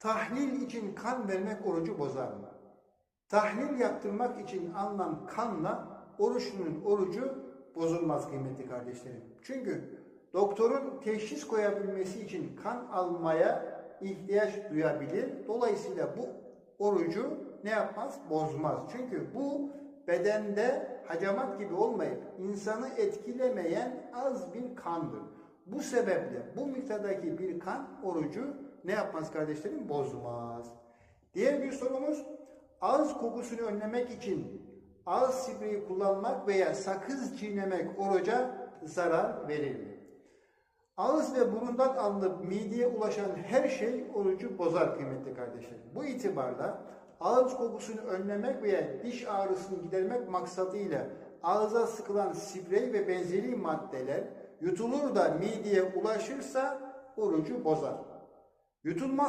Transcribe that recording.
Tahlil için kan vermek orucu bozar mı? Tahlil yaptırmak için alınan kanla oruçlunun orucu bozulmaz kıymetli kardeşlerim. Çünkü doktorun teşhis koyabilmesi için kan almaya ihtiyaç duyabilir. Dolayısıyla bu orucu ne yapmaz? Bozmaz. Çünkü bu bedende hacamat gibi olmayıp insanı etkilemeyen az bir kandır. Bu sebeple bu miktardaki bir kan orucu ne yapmaz kardeşlerim? Bozmaz. Diğer bir sorumuz ağız kokusunu önlemek için ağız spreyi kullanmak veya sakız çiğnemek oruca zarar verir mi? Ağız ve burundan alınıp mideye ulaşan her şey orucu bozar kıymetli kardeşlerim. Bu itibarla ağız kokusunu önlemek veya diş ağrısını gidermek maksadıyla ağza sıkılan sprey ve benzeri maddeler yutulur da mideye ulaşırsa orucu bozar. Yutulmaz